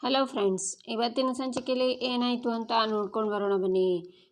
Hello friends, ಇವತ್ತಿನ ಸಂಚಿಕೆಯಲ್ಲಿ ಏನಾಯಿತು ಅಂತ ನೋಡ್ಕೊಂಡು ಬರೋಣ ಬನ್ನಿ.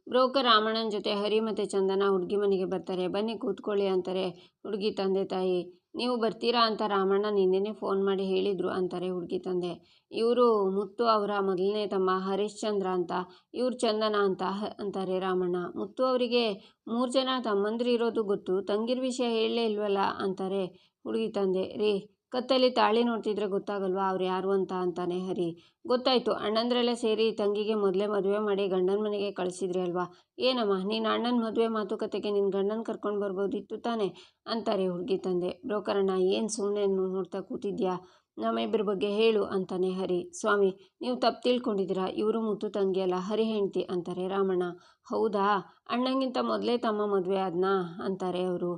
ಬ್ರೋಕರ್ ರಾಮಣ್ಣನ ಜೊತೆ ಹರಿ ಮತ್ತು ಚಂದನ ಹುಡುಗಿ ಮನೆಗೆ ಬರ್ತಾರೆ. ಬನ್ನಿ ಕೂತ್ಕೊಳ್ಳಿ ಅಂತಾರೆ ಹುಡುಗಿ ತಂದೆ ತಾಯಿ. ನೀವು ಬರ್ತೀರಾ ಅಂತ ರಾಮಣ್ಣ ನಿನ್ನೆನೇ ಫೋನ್ ಮಾಡಿ ಹೇಳಿದರು ಅಂತಾರೆ ಹುಡುಗಿ ತಂದೆ. ಇವರು ಮುತ್ತು ಅವರ ಮೊದಲನೇ ತಮ್ಮ ಹರಿಶ್ಚಂದ್ರ ಅಂತ, ಇವ್ರು ಚಂದನ ಅಂತ ಅಂತಾರೆ ರಾಮಣ್ಣ. ಮುತ್ತು ಅವರಿಗೆ ಮೂರು ಜನ ತಮ್ಮಂದಿರು ಇರೋದು ಗೊತ್ತು. ತಂಗಿರ ವಿಷಯ ಹೇಳಲೇ ಇಲ್ವಲ್ಲ ಅಂತಾರೆ ಹುಡುಗಿ ತಂದೆ. ರೀ ಕತ್ತಲ್ಲಿ ತಾಳಿ ನೋಡ್ತಿದ್ರೆ ಗೊತ್ತಾಗಲ್ವಾ ಅವ್ರು ಯಾರು ಅಂತ ಅಂತಾನೆ ಹರಿ. ಗೊತ್ತಾಯ್ತು, ಅಣ್ಣಂದ್ರೆಲ್ಲ ಸೇರಿ ತಂಗಿಗೆ ಮೊದಲೇ ಮದುವೆ ಮಾಡಿ ಗಂಡನ ಮನೆಗೆ ಕಳಿಸಿದ್ರಿ ಅಲ್ವಾ? ಏನಮ್ಮ, ನೀನು ಅಣ್ಣನ ಮದುವೆ ಮಾತುಕತೆಗೆ ನಿನ್ನ ಗಂಡನ ಕರ್ಕೊಂಡು ಬರ್ಬೋದಿತ್ತು ತಾನೆ? ಅಂತಾರೆ ಹುಡುಗಿ ತಂದೆ. ಬ್ರೋಕರಣ್ಣ, ಏನು ಸುಮ್ಮನೆ ನೋಡ್ತಾ ಕೂತಿದ್ಯಾ? ನಮ್ಮಿಬ್ಬರ ಬಗ್ಗೆ ಹೇಳು ಅಂತಾನೆ ಹರಿ. ಸ್ವಾಮಿ, ನೀವು ತಪ್ಪು ತಿಳ್ಕೊಂಡಿದ್ದೀರಾ? ಇವರು ಮುತ್ತು ತಂಗಿಯಲ್ಲ ಹರಿ ಹೆಂಡ್ತಿ ಅಂತಾರೆ ರಾಮಣ್ಣ. ಹೌದಾ? ಅಣ್ಣಂಗಿಂತ ಮೊದಲೇ ತಮ್ಮ ಮದುವೆ ಆದ್ನಾ? ಅಂತಾರೆ ಅವರು.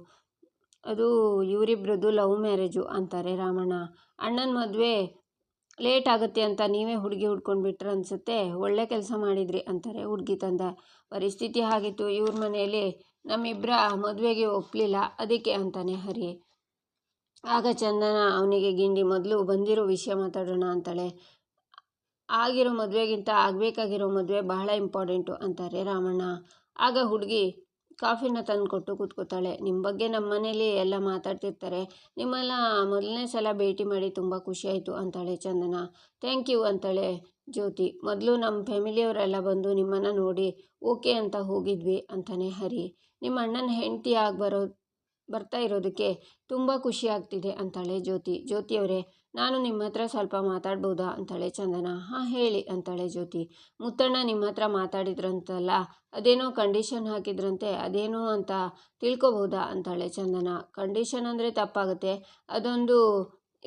ಅದು ಇವರಿಬ್ರದ್ದು ಲವ್ ಮ್ಯಾರೇಜು ಅಂತಾರೆ ರಾಮಣ್ಣ. ಅಣ್ಣನ ಮದುವೆ ಲೇಟ್ ಆಗುತ್ತೆ ಅಂತ ನೀವೇ ಹುಡುಗಿ ಹುಡ್ಕೊಂಡು ಬಿಟ್ರೆ ಅನಿಸುತ್ತೆ, ಒಳ್ಳೆ ಕೆಲಸ ಮಾಡಿದ್ರಿ ಅಂತಾರೆ ಹುಡುಗಿ ತಂದ. ಪರಿಸ್ಥಿತಿ ಆಗಿತ್ತು ಇವ್ರ ಮನೆಯಲ್ಲಿ ನಮ್ಮಿಬ್ಬರ ಮದುವೆಗೆ ಒಪ್ಪಲಿಲ್ಲ ಅದಕ್ಕೆ ಅಂತಾನೆ ಹರಿ ಆಗ ಚಂದನ ಅವನಿಗೆ, ಗಿಂಡಿ, ಮೊದಲು ಬಂದಿರೋ ವಿಷಯ ಮಾತಾಡೋಣ ಅಂತಾಳೆ. ಆಗಿರೋ ಮದುವೆಗಿಂತ ಆಗಬೇಕಾಗಿರೋ ಮದುವೆ ಬಹಳ ಇಂಪಾರ್ಟೆಂಟು ಅಂತಾರೆ ರಾಮಣ್ಣ. ಆಗ ಹುಡುಗಿ ಕಾಫಿನ ತಂದು ಕೊಟ್ಟು ಕೂತ್ಕೋತಾಳೆ. ನಿಮ್ಮ ಬಗ್ಗೆ ನಮ್ಮ ಮನೇಲಿ ಎಲ್ಲ ಮಾತಾಡ್ತಿರ್ತಾರೆ. ನಿಮ್ಮೆಲ್ಲ ಮೊದಲನೇ ಸಲ ಭೇಟಿ ಮಾಡಿ ತುಂಬ ಖುಷಿಯಾಯಿತು ಅಂತಾಳೆ ಚಂದನ. ಥ್ಯಾಂಕ್ ಯು ಅಂತಾಳೆ ಜ್ಯೋತಿ. ಮೊದಲು ನಮ್ಮ ಫ್ಯಾಮಿಲಿಯವರೆಲ್ಲ ಬಂದು ನಿಮ್ಮನ್ನು ನೋಡಿ ಓಕೆ ಅಂತ ಹೋಗಿದ್ವಿ ಅಂತಾನೆ ಹರಿ. ನಿಮ್ಮ ಅಣ್ಣನ ಹೆಂಡತಿ ಆಗಿ ಬರೋ, ಬರ್ತಾ ಇರೋದಕ್ಕೆ ತುಂಬ ಖುಷಿ ಆಗ್ತಿದೆ ಅಂತಾಳೆ ಜ್ಯೋತಿ. ಜ್ಯೋತಿಯವರೇ ನಾನು ನಿಮ್ಮ ಹತ್ರ ಸ್ವಲ್ಪ ಮಾತಾಡ್ಬೋದಾ? ಅಂತಾಳೆ ಚಂದನ. ಹಾಂ, ಹೇಳಿ, ಅಂತಾಳೆ ಜ್ಯೋತಿ. ಮುತ್ತಣ್ಣ ನಿಮ್ಮ ಹತ್ರ ಮಾತಾಡಿದ್ರಂತಲ್ಲ, ಅದೇನೋ ಕಂಡೀಷನ್ ಹಾಕಿದ್ರಂತೆ, ಅದೇನು ಅಂತ ತಿಳ್ಕೊಬೋದಾ? ಅಂತಾಳೆ ಚಂದನ. ಕಂಡೀಷನ್ ಅಂದರೆ ತಪ್ಪಾಗುತ್ತೆ. ಅದೊಂದು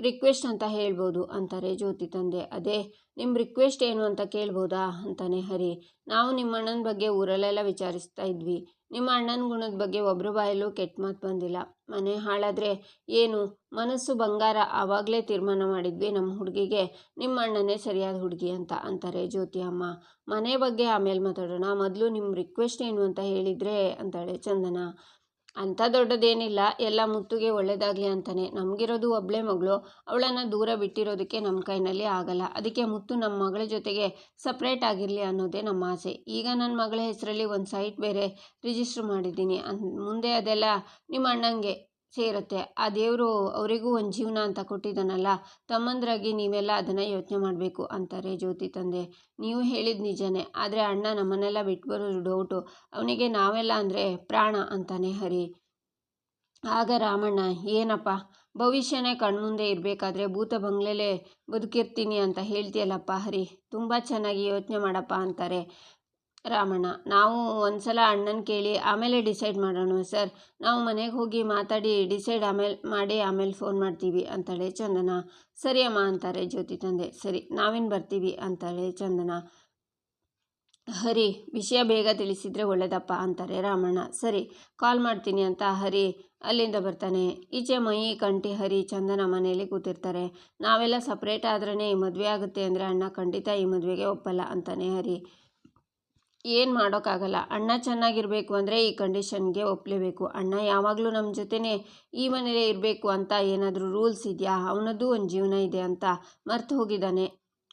ರಿಕ್ವೆಸ್ಟ್ ಅಂತ ಹೇಳ್ಬೋದು ಅಂತಾರೆ ಜ್ಯೋತಿ ತಂದೆ. ಅದೇ ನಿಮ್ಮ ರಿಕ್ವೆಸ್ಟ್ ಏನು ಅಂತ ಕೇಳ್ಬೋದಾ? ಅಂತಾನೆ ಹರಿ. ನಾವು ನಿಮ್ಮ ಅಣ್ಣನ ಬಗ್ಗೆ ಊರಲ್ಲೆಲ್ಲ ವಿಚಾರಿಸ್ತಾ ಇದ್ವಿ. ನಿಮ್ಮ ಅಣ್ಣನ ಗುಣದ ಬಗ್ಗೆ ಒಬ್ಬರ ಬಾಯಲ್ಲೂ ಕೆಟ್ಟ ಮಾತು ಬಂದಿಲ್ಲ. ಮನೆ ಹಾಳಾದರೆ ಏನು? ಮನಸ್ಸು ಬಂಗಾರ. ಆವಾಗಲೇ ತೀರ್ಮಾನ ಮಾಡಿದ್ವಿ ನಮ್ಮ ಹುಡುಗಿಗೆ. ನಿಮ್ಮ ಅಣ್ಣನೇ ಸರಿಯಾದ ಹುಡುಗಿ ಅಂತ ಅಂತಾರೆ ಜ್ಯೋತಿ ಅಮ್ಮ. ಮನೆ ಬಗ್ಗೆ ಆಮೇಲೆ ಮಾತಾಡೋಣ. ಮೊದಲು ನಿಮ್ಮ ರಿಕ್ವೆಸ್ಟ್ ಏನು ಅಂತ ಹೇಳಿದರೆ, ಅಂತಾಳೆ ಚಂದನ. ಅಂಥ ದೊಡ್ಡದೇನಿಲ್ಲ. ಎಲ್ಲ ಮುತ್ತುಗೆ ಒಳ್ಳೆಯದಾಗಲಿ ಅಂತಾನೆ. ನಮಗಿರೋದು ಒಬ್ಬಳೇ ಮಗಳು. ಅವಳನ್ನು ದೂರ ಬಿಟ್ಟಿರೋದಕ್ಕೆ ನಮ್ಮ ಕೈನಲ್ಲಿ ಆಗಲ್ಲ. ಅದಕ್ಕೆ ಮುತ್ತು ನಮ್ಮ ಮಗಳ ಜೊತೆಗೆ ಸಪ್ರೇಟ್ ಆಗಿರಲಿ ಅನ್ನೋದೇ ನಮ್ಮ ಆಸೆ. ಈಗ ನನ್ನ ಮಗಳ ಹೆಸರಲ್ಲಿ ಒಂದು ಸೈಟ್ ಬೇರೆ ರಿಜಿಸ್ಟ್ರ್ ಮಾಡಿದ್ದೀನಿ. ಅನ್ ಮುಂದೆ ಅದೆಲ್ಲ ನಿಮ್ಮ ಅಣ್ಣಂಗೆ. ಸೇರುತ್ತೆ ಆ ದೇವರು ಅವರಿಗೂ ಒಂದು ಜೀವನ ಅಂತ ಕೊಟ್ಟಿದ್ದಾನಲ್ಲ, ತಮ್ಮಂದ್ರಾಗಿ ನೀವೆಲ್ಲ ಅದನ್ನು ಯೋಚನೆ ಮಾಡಬೇಕು ಅಂತಾರೆ ಜ್ಯೋತಿ ತಂದೆ. ನೀವು ಹೇಳಿದ ನಿಜನೇ, ಆದರೆ ಅಣ್ಣ ನಮ್ಮನ್ನೆಲ್ಲ ಬಿಟ್ಟು ಬರೋದು ಡೌಟು ಅವನಿಗೆ ನಾವೆಲ್ಲ ಅಂದರೆ ಪ್ರಾಣ ಅಂತಾನೆ ಹರಿ. ಆಗ ರಾಮಣ್ಣ, ಏನಪ್ಪ, ಭವಿಷ್ಯನೇ ಕಣ್ಮುಂದೆ ಇರಬೇಕಾದ್ರೆ ಭೂತ ಬಂಗ್ಲೆಲೇ ಬದುಕಿರ್ತೀನಿ ಅಂತ ಹೇಳ್ತೀಯಲ್ಲಪ್ಪ ಹರಿ. ತುಂಬ ಚೆನ್ನಾಗಿ ಯೋಚನೆ ಮಾಡಪ್ಪ ಅಂತಾರೆ. ರಾಮಣ್ಣ, ನಾವು ಒಂದ್ಸಲ ಅಣ್ಣನ ಕೇಳಿ ಆಮೇಲೆ ಡಿಸೈಡ್ ಮಾಡೋಣ ಸರ್. ನಾವು ಮನೆಗೆ ಹೋಗಿ ಮಾತಾಡಿ ಡಿಸೈಡ್ ಆಮೇಲೆ ಮಾಡಿ ಆಮೇಲೆ ಫೋನ್ ಮಾಡ್ತೀವಿ ಅಂತಾಳೆ ಚಂದನ. ಸರಿ ಅಮ್ಮ ಅಂತಾರೆ ಜ್ಯೋತಿ ತಂದೆ. ಸರಿ, ನಾವೇನು ಬರ್ತೀವಿ ಅಂತಾಳೆ ಚಂದನ. ಹರಿ, ವಿಷಯ ಬೇಗ ತಿಳಿಸಿದರೆ ಒಳ್ಳೇದಪ್ಪ ಅಂತಾರೆ ರಾಮಣ್ಣ. ಸರಿ ಕಾಲ್ ಮಾಡ್ತೀನಿ ಅಂತ ಹರಿ ಅಲ್ಲಿಂದ ಬರ್ತಾನೆ. ಈಚೆ ಮೈ ಕಂಟಿ ಹರಿ, ಚಂದನ ಮನೆಯಲ್ಲಿ ಕೂತಿರ್ತಾರೆ. ನಾವೆಲ್ಲ ಸಪ್ರೇಟ್ ಆದ್ರೇ ಈ ಮದುವೆ ಆಗುತ್ತೆ ಅಂದರೆ ಅಣ್ಣ ಖಂಡಿತ ಈ ಮದುವೆಗೆ ಒಪ್ಪಲ್ಲ ಅಂತಾನೆ ಹರಿ. ಏನು ಮಾಡೋಕ್ಕಾಗಲ್ಲ. ಅಣ್ಣ ಚೆನ್ನಾಗಿರಬೇಕು ಅಂದರೆ ಈ ಕಂಡೀಷನ್ಗೆ ಒಪ್ಪಲೇಬೇಕು ಅಣ್ಣ ಯಾವಾಗಲೂ ನಮ್ಮ ಜೊತೆನೇ ಈ ಮನೇಲೇ ಇರಬೇಕು ಅಂತ ಏನಾದರೂ ರೂಲ್ಸ್ ಇದೆಯಾ? ಅವನದ್ದು ಒಂದು ಜೀವನ ಇದೆ ಅಂತ ಮರ್ತು ಹೋಗಿದ್ದಾನೆ.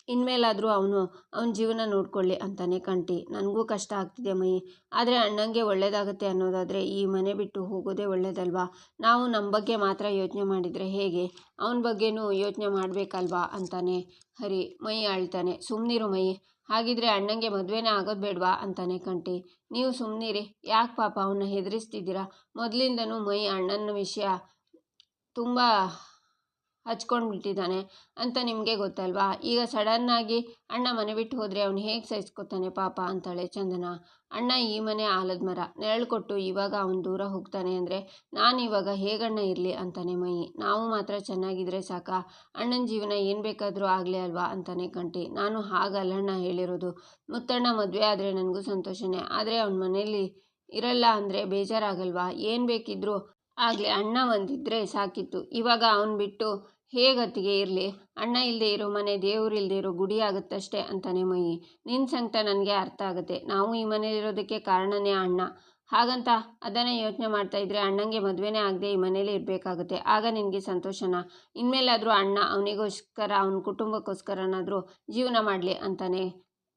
ಇನ್ಮೇಲಾದರೂ ಅವನು ಅವನ ಜೀವನ ನೋಡ್ಕೊಳ್ಳಿ ಅಂತಾನೆ ಕಂಟಿ. ನನಗೂ ಕಷ್ಟ ಆಗ್ತಿದೆ ಮೈ ಆದರೆ ಅಣ್ಣಂಗೆ ಒಳ್ಳೇದಾಗುತ್ತೆ ಅನ್ನೋದಾದರೆ ಈ ಮನೆ ಬಿಟ್ಟು ಹೋಗೋದೇ ಒಳ್ಳೇದಲ್ವಾ? ನಾವು ನಮ್ಮ ಬಗ್ಗೆ ಮಾತ್ರ ಯೋಚನೆ ಮಾಡಿದರೆ ಹೇಗೆ? ಅವನ ಬಗ್ಗೆನೂ ಯೋಚನೆ ಮಾಡಬೇಕಲ್ವಾ? ಅಂತಾನೆ ಹರಿ ಮೈ ಆಳ್ತಾನೆ ಸುಮ್ಮನಿರು ಮೈ ಹಾಗಿದ್ರೆ ಅಣ್ಣಂಗೆ ಮದುವೆನೇ ಆಗೋದು ಬೇಡವಾ? ಅಂತಾನೆ ಕಂಠಿ. ನೀವು ಸುಮ್ಮನಿರಿ ಯಾಕೆ ಪಾಪ ಅವನ್ನ ಹೆದರಿಸ್ತಿದ್ದೀರಾ? ಮೊದಲಿಂದನೂ ಮೈ ಅಣ್ಣನ ವಿಷಯ ತುಂಬ ಹಚ್ಕೊಂಡು ಬಿಟ್ಟಿದ್ದಾನೆ ಅಂತ ನಿಮಗೆ ಗೊತ್ತಲ್ವಾ? ಈಗ ಸಡನ್ನಾಗಿ ಅಣ್ಣ ಮನೆ ಬಿಟ್ಟು ಹೋದರೆ ಅವನು ಹೇಗೆ ಸಹಿಸ್ಕೊತಾನೆ ಪಾಪ ಅಂತಾಳೆ ಚಂದನ. ಅಣ್ಣ ಈ ಮನೆ ಆಲದ ಮರ, ನೆರಳು ಕೊಟ್ಟು ಇವಾಗ ಅವನು ದೂರ ಹೋಗ್ತಾನೆ ಅಂದರೆ ನಾನು ಇವಾಗ ಹೇಗಣ್ಣ ಇರಲಿ ಅಂತಾನೆ ಮೈ ನಾವು ಮಾತ್ರ ಚೆನ್ನಾಗಿದ್ರೆ ಸಾಕ. ಅಣ್ಣನ ಜೀವನ ಏನು ಬೇಕಾದರೂ ಆಗಲಿ ಅಲ್ವಾ ಅಂತಾನೆ ಕಂಟಿ. ನಾನು ಹಾಗಲ್ಲಣ್ಣ ಹೇಳಿರೋದು. ಮುತ್ತಣ್ಣ ಮದುವೆ ಆದರೆ ನನಗೂ ಸಂತೋಷನೇ. ಆದರೆ ಅವನ ಮನೇಲಿ ಇರಲ್ಲ ಅಂದರೆ ಬೇಜಾರಾಗಲ್ವಾ? ಏನು ಬೇಕಿದ್ರೂ ಆಗಲಿ. ಅಣ್ಣ ಒಂದಿದ್ದರೆ ಸಾಕಿತ್ತು. ಇವಾಗ ಅವನು ಬಿಟ್ಟು ಹೇಗತ್ತಿಗೆ ಇರಲಿ? ಅಣ್ಣ ಇಲ್ಲದೆ ಇರೋ ಮನೆ, ದೇವ್ರು ಇಲ್ಲದೆ ಇರೋ ಗುಡಿ ಆಗುತ್ತಷ್ಟೇ ಅಂತಾನೆ ಮೈ ನಿನ್ನ ಸಂಕಟ ನನಗೆ ಅರ್ಥ ಆಗುತ್ತೆ. ನಾವು ಈ ಮನೇಲಿರೋದಕ್ಕೆ ಕಾರಣನೇ ಅಣ್ಣ. ಹಾಗಂತ ಅದನ್ನೇ ಯೋಚನೆ ಮಾಡ್ತಾ ಇದ್ರೆ ಅಣ್ಣಂಗೆ ಮದುವೆನೇ ಆಗದೆ ಈ ಮನೇಲಿ ಇರಬೇಕಾಗುತ್ತೆ. ಆಗ ನಿನಗೆ ಸಂತೋಷನ. ಇನ್ಮೇಲಾದರೂ ಅಣ್ಣ ಅವನಿಗೋಸ್ಕರ, ಅವನ ಕುಟುಂಬಕ್ಕೋಸ್ಕರನಾದರೂ ಜೀವನ ಮಾಡಲಿ ಅಂತಾನೆ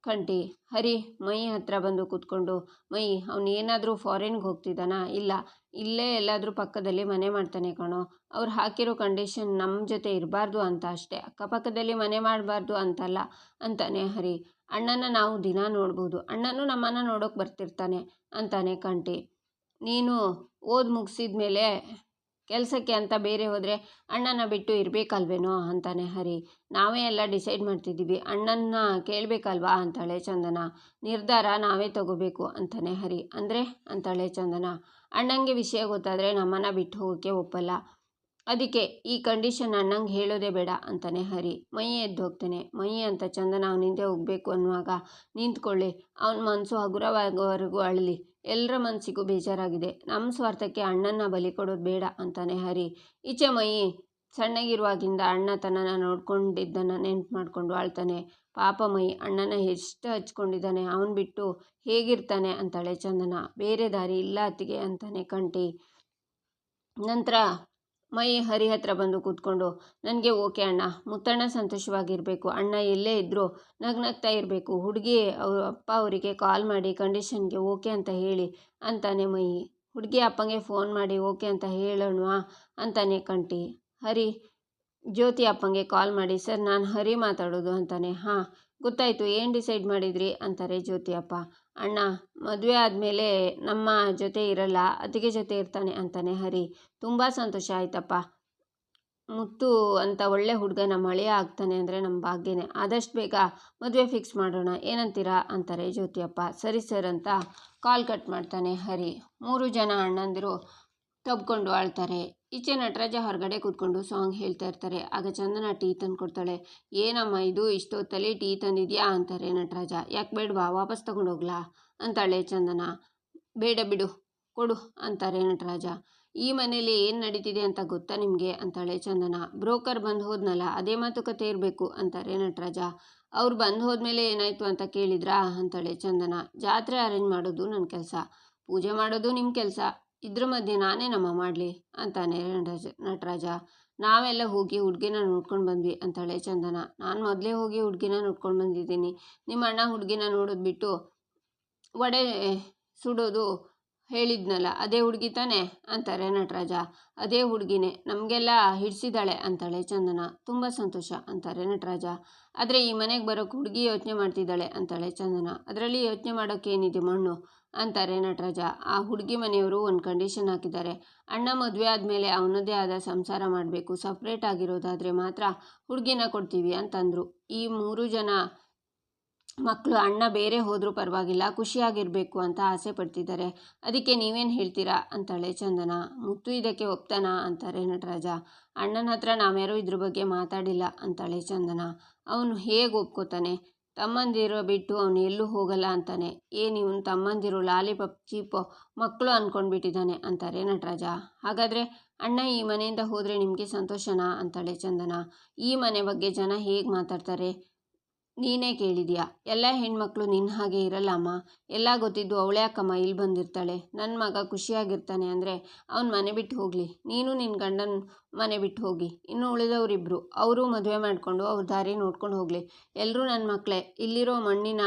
ಕಂಟಿ. ಹರಿ ಮೈ ಹತ್ರ ಬಂದು ಕೂತ್ಕೊಂಡು ಮೈ ಅವನೇನಾದರೂ ಫಾರಿನ್ಗೆ ಹೋಗ್ತಿದ್ದಾನಾ? ಇಲ್ಲ. ಇಲ್ಲೇ ಎಲ್ಲಾದರೂ ಪಕ್ಕದಲ್ಲಿ ಮನೆ ಮಾಡ್ತಾನೆ ಕಣೋ. ಅವ್ರು ಹಾಕಿರೋ ಕಂಡೀಷನ್ ನಮ್ಮ ಜೊತೆ ಇರಬಾರ್ದು ಅಂತ ಅಷ್ಟೇ. ಅಕ್ಕಪಕ್ಕದಲ್ಲಿ ಮನೆ ಮಾಡಬಾರ್ದು ಅಂತಲ್ಲ ಅಂತಾನೆ ಹರಿ. ಅಣ್ಣನ ನಾವು ದಿನ ನೋಡ್ಬೋದು. ಅಣ್ಣನೂ ನಮ್ಮನ್ನು ನೋಡೋಕೆ ಬರ್ತಿರ್ತಾನೆ ಅಂತಾನೆ ಕಂಟಿ. ನೀನು ಓದಿ ಮುಗಿಸಿದ ಮೇಲೆ ಕೆಲಸಕ್ಕೆ ಅಂತ ಬೇರೆ ಹೋದರೆ ಅಣ್ಣನ ಬಿಟ್ಟು ಇರಬೇಕಲ್ವೇನೋ ಅಂತಾನೆ ಹರಿ. ನಾವೇ ಎಲ್ಲ ಡಿಸೈಡ್ ಮಾಡ್ತಿದ್ದೀವಿ. ಅಣ್ಣನ ಕೇಳಬೇಕಲ್ವಾ ಅಂತಾಳೆ ಚಂದನ. ನಿರ್ಧಾರ ನಾವೇ ತಗೋಬೇಕು ಅಂತಾನೆ ಹರಿ. ಅಂದರೆ? ಅಂತಾಳೆ ಚಂದನ. ಅಣ್ಣಂಗೆ ವಿಷಯ ಗೊತ್ತಾದರೆ ನಮ್ಮನ್ನು ಬಿಟ್ಟು ಹೋಗೋಕ್ಕೆ ಒಪ್ಪಲ್ಲ. ಅದಕ್ಕೆ, ಈ ಕಂಡೀಷನ್ ಅಣ್ಣಂಗೆ ಹೇಳೋದೇ ಬೇಡ ಅಂತಾನೆ ಹರಿ. ಮೈ ಎದ್ದು ಹೋಗ್ತಾನೆ. ಮೈ ಅಂತ ಚಂದನ ಅವನ ಹಿಂದೆ ಹೋಗಬೇಕು ಅನ್ನುವಾಗ ನಿಂತ್ಕೊಳ್ಳಿ. ಅವನ ಮನಸ್ಸು ಹಗುರವಾಗೋವರೆಗೂ ಅಳಲಿ. ಎಲ್ಲರ ಮನಸ್ಸಿಗೂ ಬೇಜಾರಾಗಿದೆ. ನಮ್ಮ ಸ್ವಾರ್ಥಕ್ಕೆ ಅಣ್ಣನ ಬಲಿ ಕೊಡೋದು ಬೇಡ ಅಂತಾನೆ ಹರಿ. ಈಚೆ ಮೈ ಸಣ್ಣಗಿರುವಾಗಿಂದ ಅಣ್ಣ ತನ್ನನ್ನು ನೋಡ್ಕೊಂಡಿದ್ದನ್ನು ನೆನ್ಪು ಮಾಡಿಕೊಂಡು ಆಳ್ತಾನೆ. ಪಾಪ ಮೈ, ಅಣ್ಣನ ಎಷ್ಟು ಹಚ್ಕೊಂಡಿದ್ದಾನೆ? ಅವನು ಬಿಟ್ಟು ಹೇಗಿರ್ತಾನೆ? ಅಂತಾಳೆ ಚಂದನ. ಬೇರೆ ದಾರಿ ಇಲ್ಲ ಅತ್ತಿಗೆ, ಅಂತಾನೆ ಕಂಟಿ ನಂತರ ಮೈ ಹರಿ ಹತ್ರ ಬಂದು ಕೂತ್ಕೊಂಡು, ನನಗೆ ಓಕೆ ಅಣ್ಣ. ಮುತ್ತಣ್ಣ ಸಂತೋಷವಾಗಿರಬೇಕು. ಅಣ್ಣ ಎಲ್ಲೇ ಇದ್ದರೂ ನಗ್ನಗ್ತಾ ಇರಬೇಕು. ಹುಡುಗಿ ಅವ್ರ ಅಪ್ಪ ಅವರಿಗೆ ಕಾಲ್ ಮಾಡಿ ಕಂಡೀಷನ್ಗೆ ಓಕೆ ಅಂತ ಹೇಳಿ, ಅಂತಾನೆ ಮೈ. ಹುಡುಗಿ ಅಪ್ಪಂಗೆ ಫೋನ್ ಮಾಡಿ ಓಕೆ ಅಂತ ಹೇಳೋಣ ಅಂತಾನೆ ಕಂಟಿ ಹರಿ, ಜ್ಯೋತಿ ಅಪ್ಪಂಗೆ ಕಾಲ್ ಮಾಡಿ, ಸರ್, ನಾನು ಹರಿ ಮಾತಾಡೋದು ಅಂತಾನೆ. ಹಾಂ, ಗೊತ್ತಾಯಿತು. ಏನು ಡಿಸೈಡ್ ಮಾಡಿದ್ರಿ? ಅಂತಾರೆ ಜ್ಯೋತಿ ಅಪ್ಪ. ಅಣ್ಣ, ಮದುವೆ ಆದಮೇಲೆ ನಮ್ಮ ಜೊತೆ ಇರಲ್ಲ, ಅತ್ತಿಗೆ ಜೊತೆ ಇರ್ತಾನೆ, ಅಂತಾನೆ ಹರಿ. ತುಂಬ ಸಂತೋಷ ಆಯ್ತಪ್ಪ. ಮುತ್ತು ಅಂತ ಒಳ್ಳೆ ಹುಡುಗ ನಮ್ಮ ಹಳೆಯ ಆಗ್ತಾನೆ ಅಂದರೆ ನಮ್ಮ ಭಾಗ್ಯನೇ. ಆದಷ್ಟು ಬೇಗ ಮದುವೆ ಫಿಕ್ಸ್ ಮಾಡೋಣ. ಏನಂತೀರಾ? ಅಂತಾರೆ ಜ್ಯೋತಿಯಪ್ಪ ಸರಿ, ಸರ್, ಅಂತ ಕಾಲ್ ಕಟ್ ಮಾಡ್ತಾನೆ ಹರಿ. ಮೂರು ಜನ ಅಣ್ಣಂದಿರು ತಬ್ಕೊಂಡು ಆಳ್ತಾರೆ ಈಚೆ ನಟರಾಜ ಹೊರಗಡೆ ಕೂತ್ಕೊಂಡು ಸಾಂಗ್ ಹೇಳ್ತಾ ಇರ್ತಾರೆ. ಆಗ ಚಂದನ ಟೀ ತಂದು ಕೊಡ್ತಾಳೆ. ಏನಮ್ಮ ಇದು? ಇಷ್ಟೊತ್ತಲ್ಲಿ ಟೀ ತಂದಿದ್ಯಾ? ಅಂತಾರೆ ನಟರಾಜ. ಯಾಕೆ ಬೇಡವಾ? ವಾಪಸ್ ಹೋಗ್ಲಾ ಅಂತಾಳೆ ಚಂದನ. ಬೇಡ ಬಿಡು, ಕೊಡು, ಅಂತಾರೆ ನಟರಾಜ. ಈ ಮನೇಲಿ ಏನು ನಡೀತಿದೆ ಅಂತ ಗೊತ್ತಾ ನಿಮಗೆ? ಅಂತಾಳೆ ಚಂದನ. ಬ್ರೋಕರ್ ಬಂದು ಹೋದ್ನಲ್ಲ, ಅದೇ ಮಾತುಕತೆ ಇರಬೇಕು, ಅಂತಾರೆ ನಟರಾಜ. ಅವ್ರು ಬಂದು ಹೋದ್ಮೇಲೆ ಏನಾಯಿತು ಅಂತ ಕೇಳಿದ್ರಾ? ಅಂತಾಳೆ ಚಂದನ. ಜಾತ್ರೆ ಅರೇಂಜ್ ಮಾಡೋದು ನನ್ನ ಕೆಲಸ. ಪೂಜೆ ಮಾಡೋದು ನಿಮ್ಮ ಕೆಲಸ. ಇದ್ರ ಮಧ್ಯೆ ನಾನೇ ನಮ್ಮ ಮಾಡಲಿ ಅಂತಾನೆ ನಟರಾಜ ನಟರಾಜ. ನಾವೆಲ್ಲ ಹೋಗಿ ಹುಡುಗಿನ ನೋಡ್ಕೊಂಡು ಬಂದ್ವಿ ಅಂತಾಳೆ ಚಂದನ. ನಾನು ಮೊದಲೇ ಹೋಗಿ ಹುಡುಗಿನ ನೋಡ್ಕೊಂಡು ಬಂದಿದ್ದೀನಿ. ನಿಮ್ಮ ಅಣ್ಣ ಹುಡುಗಿನ ನೋಡೋದು ಬಿಟ್ಟು ವಡೆ ಸುಡೋದು ಹೇಳಿದ್ನಲ್ಲ, ಅದೇ ಹುಡುಗಿ ತಾನೆ? ಅಂತಾರೆ ನಟರಾಜ. ಅದೇ ಹುಡುಗಿನೇ, ನಮಗೆಲ್ಲ ಹಿಡಿಸಿದಾಳೆ ಅಂತಾಳೆ ಚಂದನ. ತುಂಬ ಸಂತೋಷ, ಅಂತಾರೆ ನಟರಾಜ. ಆದರೆ ಈ ಮನೆಗೆ ಬರೋಕ್ಕೆ ಹುಡುಗಿ ಯೋಚನೆ ಮಾಡ್ತಿದ್ದಾಳೆ ಅಂತಾಳೆ ಚಂದನ. ಅದರಲ್ಲಿ ಯೋಚನೆ ಮಾಡೋಕ್ಕೇನಿದೆ ಮಣ್ಣು? ಅಂತಾರೆ ನಟರಾಜ. ಆ ಹುಡುಗಿ ಮನೆಯವರು ಒಂದು ಕಂಡೀಷನ್ ಹಾಕಿದ್ದಾರೆ. ಅಣ್ಣ ಮದುವೆ ಆದಮೇಲೆ ಅವನದೇ ಆದ ಸಂಸಾರ ಮಾಡಬೇಕು. ಸಪ್ರೇಟ್ ಆಗಿರೋದಾದರೆ ಮಾತ್ರ ಹುಡುಗಿನ ಕೊಡ್ತೀವಿ ಅಂತಂದರು. ಈ ಮೂರು ಜನ ಮಕ್ಕಳು ಅಣ್ಣ ಬೇರೆ ಹೋದರೂ ಪರವಾಗಿಲ್ಲ, ಖುಷಿಯಾಗಿರಬೇಕು ಅಂತ ಆಸೆ ಪಡ್ತಿದ್ದಾರೆ. ಅದಕ್ಕೆ ನೀವೇನು ಹೇಳ್ತೀರಾ? ಅಂತಾಳೆ ಚಂದನ. ಮುತ್ತು ಇದಕ್ಕೆ ಒಪ್ತಾನಾ? ಅಂತಾರೆ ನಟರಾಜ. ಅಣ್ಣನ ಹತ್ರ ನಾವ್ಯಾರೂ ಇದ್ರ ಬಗ್ಗೆ ಮಾತಾಡಿಲ್ಲ, ಅಂತಾಳೆ ಚಂದನ. ಅವನು ಹೇಗೆ ಒಪ್ಕೋತಾನೆ? ತಮ್ಮಂದಿರು ಬಿಟ್ಟು ಅವನು ಎಲ್ಲೂ ಹೋಗಲ್ಲ ಅಂತಾನೆ. ಏ ಇವನು ತಮ್ಮಂದಿರು ಲಾಲಿಪಾಪ್ ಚೀಪೋ ಮಕ್ಕಳು ಅಂದ್ಕೊಂಡ್ಬಿಟ್ಟಿದ್ದಾನೆ ಅಂತಾರೆ ನಟರಾಜ. ಹಾಗಾದರೆ ಅಣ್ಣ ಈ ಮನೆಯಿಂದ ಹೋದರೆ ನಿಮಗೆ ಸಂತೋಷನಾ? ಅಂತಾಳೆ ಚಂದನ. ಈ ಮನೆ ಬಗ್ಗೆ ಜನ ಹೇಗೆ ಮಾತಾಡ್ತಾರೆ? ನೀನೇ ಕೇಳಿದ್ಯಾ? ಎಲ್ಲ ಹೆಣ್ಮಕ್ಳು ನಿನ್ನ ಹಾಗೆ ಇರಲ್ಲಮ್ಮ? ಎಲ್ಲ ಗೊತ್ತಿದ್ದು ಅವಳೇ ಅಕ್ಕಮ್ಮ ಇಲ್ಲಿ ಬಂದಿರ್ತಾಳೆ. ನನ್ನ ಮಗ ಖುಷಿಯಾಗಿರ್ತಾನೆ ಅಂದರೆ ಅವ್ನು ಮನೆ ಬಿಟ್ಟು ಹೋಗಲಿ. ನೀನು ನಿನ್ನ ಗಂಡನ ಮನೆ ಬಿಟ್ಟು ಹೋಗಿ. ಇನ್ನು ಉಳಿದವರಿಬ್ಬರು ಅವರು ಮದುವೆ ಮಾಡಿಕೊಂಡು ಅವ್ರ ದಾರಿ ನೋಡ್ಕೊಂಡು ಹೋಗಲಿ. ಎಲ್ಲರೂ ನನ್ನ ಮಕ್ಕಳೇ ಇಲ್ಲಿರೋ ಮಣ್ಣಿನ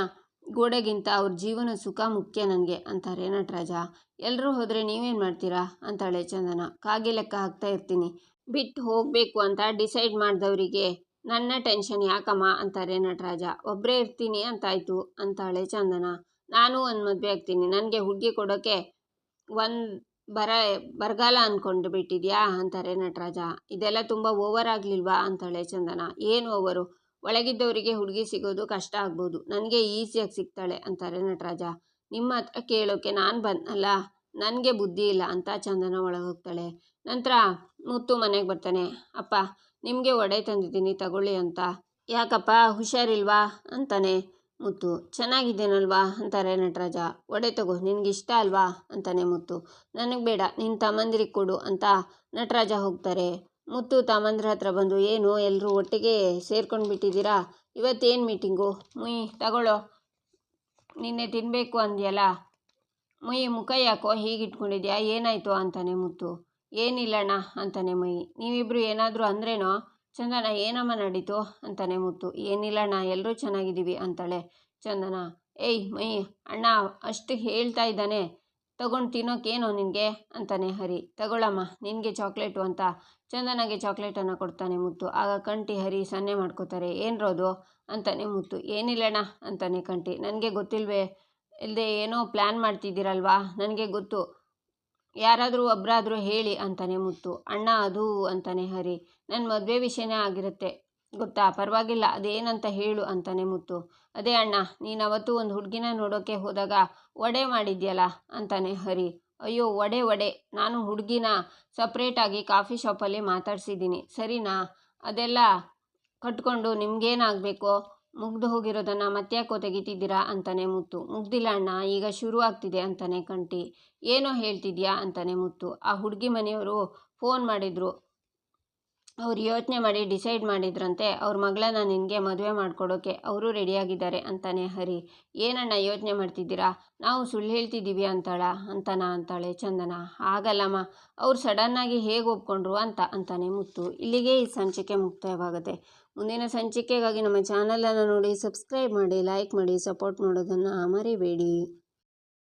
ಗೋಡೆಗಿಂತ ಅವ್ರ ಜೀವನ ಸುಖ ಮುಖ್ಯ ನನಗೆ ಅಂತಾರೆ ನಟರಾಜ. ಎಲ್ಲರೂ ಹೋದರೆ ನೀವೇನು ಮಾಡ್ತೀರಾ? ಅಂತಾಳೆ ಚಂದನ. ಕಾಗೆ ಲೆಕ್ಕ ಹಾಕ್ತಾ ಇರ್ತೀನಿ. ಬಿಟ್ಟು ಹೋಗಬೇಕು ಅಂತ ಡಿಸೈಡ್ ಮಾಡಿದವರಿಗೆ ನನ್ನ ಟೆನ್ಷನ್ ಯಾಕಮ್ಮ ಅಂತಾರೆ ನಟರಾಜ. ಒಬ್ಬರೇ ಇರ್ತೀನಿ ಅಂತಾಯ್ತು ಅಂತಾಳೆ ಚಂದನ. ನಾನು ಒಂದು ಮದುವೆ ಆಗ್ತೀನಿ. ನನಗೆ ಹುಡುಗಿ ಕೊಡೋಕ್ಕೆ ಒಂದು ಬರ, ಬರಗಾಲ ಅಂದ್ಕೊಂಡು ಬಿಟ್ಟಿದ್ಯಾ ಅಂತಾರೆ ನಟರಾಜ. ಇದೆಲ್ಲ ತುಂಬ ಓವರ್ ಆಗಲಿಲ್ವಾ ಅಂತಾಳೆ ಚಂದನ. ಏನು ಓವರು? ಒಳಗಿದ್ದವರಿಗೆ ಹುಡುಗಿ ಸಿಗೋದು ಕಷ್ಟ ಆಗ್ಬೋದು. ನನಗೆ ಈಸಿಯಾಗಿ ಸಿಗ್ತಾಳೆ ಅಂತಾರೆ ನಟರಾಜ. ನಿಮ್ಮ ಹತ್ರ ಕೇಳೋಕ್ಕೆ ನಾನು ಬಂದಲ್ಲ ನನಗೆ ಬುದ್ಧಿ ಇಲ್ಲ ಅಂತ ಚಂದನ ಒಳಗೆ ಹೋಗ್ತಾಳೆ ನಂತರ ಮುತ್ತು ಮನೆಗೆ ಬರ್ತಾನೆ. ಅಪ್ಪ ನಿಮಗೆ ಒಡೆ ತಂದಿದ್ದೀನಿ, ತಗೊಳ್ಳಿ ಅಂತ. ಯಾಕಪ್ಪ, ಹುಷಾರಿಲ್ವಾ? ಅಂತಾನೆ. ಮುತ್ತು, ಚೆನ್ನಾಗಿದ್ದೇನಲ್ವಾ? ಅಂತಾರೆ ನಟರಾಜ. ಒಡೆ ತಗೋ, ನಿನಗಿಷ್ಟ ಅಲ್ವಾ? ಅಂತಾನೆ ಮುತ್ತು. ನನಗೆ ಬೇಡ ನಿನ್ನ ತಮ್ಮಂದಿರಿಗೆ ಕೊಡು ಅಂತ ನಟರಾಜ ಹೋಗ್ತಾರೆ. ಮುತ್ತು, ತಮ್ಮಂದ್ರ ಹತ್ರ ಬಂದು, ಏನು ಎಲ್ಲರೂ ಒಟ್ಟಿಗೆ ಸೇರ್ಕೊಂಡು ಬಿಟ್ಟಿದ್ದೀರಾ? ಇವತ್ತೇನು ಮೀಟಿಂಗು? ಮುಯ್, ತಗೊಳ್ಳೋ. ನಿನ್ನೆ ತಿನ್ನಬೇಕು ಅಂದ್ಯಲ್ಲ? ಮುಯ್, ಮುಖ ಯಾಕೋ ಹೀಗಿಟ್ಕೊಂಡಿದ್ಯಾ? ಏನಾಯಿತು? ಅಂತಾನೆ ಮುತ್ತು. ಏನಿಲ್ಲಣ್ಣ ಅಂತಾನೆ ಮೈ. ನೀವಿಬ್ಬರು ಏನಾದರೂ ಅಂದ್ರೇನೋ, ಚಂದನ ಏನಮ್ಮ ನಡೀತು? ಅಂತಾನೆ ಮುತ್ತು. ಏನಿಲ್ಲಣ್ಣ ಎಲ್ಲರೂ ಚೆನ್ನಾಗಿದ್ದೀವಿ, ಅಂತಾಳೆ ಚಂದನ. ಏಯ್ ಮೈ, ಅಣ್ಣ, ಅಷ್ಟು ಹೇಳ್ತಾ ಇದ್ದಾನೆ. ತಗೊಂಡು ತಿನ್ನೋಕ್ಕೇನೋ ನಿನಗೆ? ಅಂತಾನೆ ಹರಿ. ತಗೊಳ್ಳಮ್ಮ ನಿನಗೆ ಚಾಕ್ಲೇಟು ಅಂತ. ಚಂದನಗೆ ಚಾಕ್ಲೇಟನ್ನು ಕೊಡ್ತಾನೆ ಮುತ್ತು. ಆಗ ಕಂಟಿ ಹರಿ ಸನ್ನೆ ಮಾಡ್ಕೋತಾರೆ. ಏನ್ರೋದು ಅಂತಾನೆ ಮುತ್ತು. ಏನಿಲ್ಲಣ್ಣ ಅಂತಾನೆ ಕಂಟಿ ನನಗೆ ಗೊತ್ತಿಲ್ವೇ ಇಲ್ಲದೆ ಏನೋ ಪ್ಲ್ಯಾನ್ ಮಾಡ್ತಿದ್ದೀರಲ್ವಾ? ನನಗೆ ಗೊತ್ತು. ಯಾರಾದರೂ ಒಬ್ಬರಾದರೂ ಹೇಳಿ ಅಂತಾನೆ ಮುತ್ತು. ಅಣ್ಣ, ಅದು, ಅಂತಾನೆ ಹರಿ. ನನ್ನ ಮದುವೆ ವಿಷಯನೇ ಆಗಿರುತ್ತೆ. ಗೊತ್ತಾ? ಪರವಾಗಿಲ್ಲ. ಅದೇನಂತ ಹೇಳು, ಅಂತಾನೆ ಮುತ್ತು. ಅದೇ ಅಣ್ಣ ನೀನು ಅವತ್ತು ಒಂದು ಹುಡುಗಿನ ನೋಡೋಕ್ಕೆ ಹೋದಾಗ ಒಡೆ ಮಾಡಿದ್ಯಲ್ಲ, ಅಂತಾನೆ ಹರಿ. ಅಯ್ಯೋ ಒಡೆ ಒಡೆ ನಾನು ಹುಡುಗಿನ ಸಪ್ರೇಟಾಗಿ ಕಾಫಿ ಶಾಪಲ್ಲಿ ಮಾತಾಡ್ಸಿದ್ದೀನಿ. ಸರಿನಾ? ಅದೆಲ್ಲ ಕಟ್ಕೊಂಡು ನಿಮ್ಗೇನಾಗಬೇಕು? ಮುಗ್ದು ಹೋಗಿರೋದನ್ನು ಮತ್ತ್ಯಾಕೋ ತೆಗಿತಿದ್ದೀರಾ ಅಂತಾನೆ ಮುತ್ತು. ಮುಗ್ದಿಲ್ಲ ಅಣ್ಣ, ಈಗ ಶುರು ಆಗ್ತಿದೆ ಅಂತಾನೆ ಕಂಟಿ. ಏನೋ ಹೇಳ್ತಿದ್ಯಾ ಅಂತಾನೆ ಮುತ್ತು. ಆ ಹುಡುಗಿ ಮನೆಯವರು ಫೋನ್ ಮಾಡಿದರು. ಅವ್ರು ಯೋಚನೆ ಮಾಡಿ ಡಿಸೈಡ್ ಮಾಡಿದ್ರಂತೆ, ಅವ್ರ ಮಗಳನ್ನ ನಿನಗೆ ಮದುವೆ ಮಾಡ್ಕೊಡೋಕೆ ಅವರು ರೆಡಿಯಾಗಿದ್ದಾರೆ ಅಂತಾನೆ ಹರಿ. ಏನಣ್ಣ ಯೋಚನೆ ಮಾಡ್ತಿದ್ದೀರಾ? ನಾವು ಸುಳ್ಳು ಹೇಳ್ತಿದ್ದೀವಿ ಅಂತಾಳ, ಅಂತನಾ ಅಂತಾಳೆ ಚಂದನ. ಆಗಲ್ಲಮ್ಮ ಅವ್ರು ಸಡನ್ನಾಗಿ ಹೇಗೆ ಒಪ್ಕೊಂಡ್ರು ಅಂತ, ಅಂತಾನೆ ಮುತ್ತು. ಇಲ್ಲಿಗೆ ಈ ಸಂಚಿಕೆ ಮುಕ್ತಾಯವಾಗುತ್ತೆ. ಮುಂದಿನ ಸಂಚಿಕೆಗಾಗಿ ನಮ್ಮ ಚಾನಲನ್ನು ನೋಡಿ ಸಬ್ಸ್ಕ್ರೈಬ್ ಮಾಡಿ ಲೈಕ್ ಮಾಡಿ ಸಪೋರ್ಟ್ ಮಾಡೋದನ್ನು ಮರಿಬೇಡಿ.